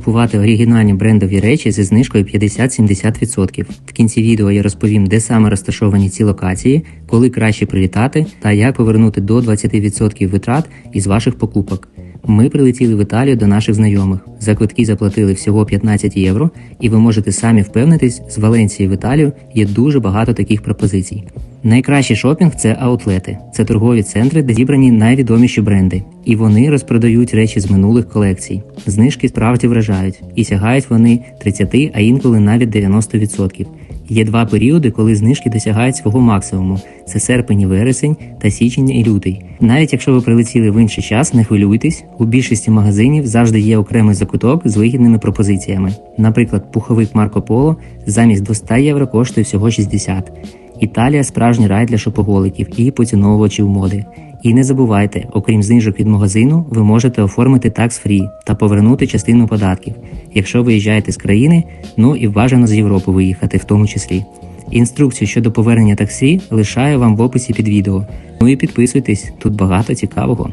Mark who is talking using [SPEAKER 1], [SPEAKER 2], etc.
[SPEAKER 1] купувати оригінальні брендові речі зі знижкою 50-70%. В кінці відео я розповім, де саме розташовані ці локації, коли краще прилітати та як повернути до 20% витрат із ваших покупок. Ми прилетіли в Італію до наших знайомих. За квитки заплатили всього 15 євро, і ви можете самі впевнитись, з Валенції в Італію є дуже багато таких пропозицій. Найкращий шопінг це аутлети. Це торгові центри, де зібрані найвідоміші бренди, і вони розпродають речі з минулих колекцій. Знижки справді вражають, і сягають вони 30, а інколи навіть 90%. Є два періоди, коли знижки досягають свого максимуму: це серпень і вересень та січень і лютий. Навіть якщо ви прилетіли в інший час, не хвилюйтесь. У більшості магазинів завжди є окремий закуток з вигідними пропозиціями. Наприклад, пуховик Марко Поло замість 200 євро коштує всього 60. Італія справжній рай для шопоголиків і поціновувачів моди. І не забувайте, окрім знижок від магазину, ви можете оформити такс-фрі та повернути частину податків, якщо виїжджаєте з країни, ну і бажано з Європи виїхати в тому числі. Інструкцію щодо повернення таксі лишаю вам в описі під відео. Ну і підписуйтесь, тут багато цікавого.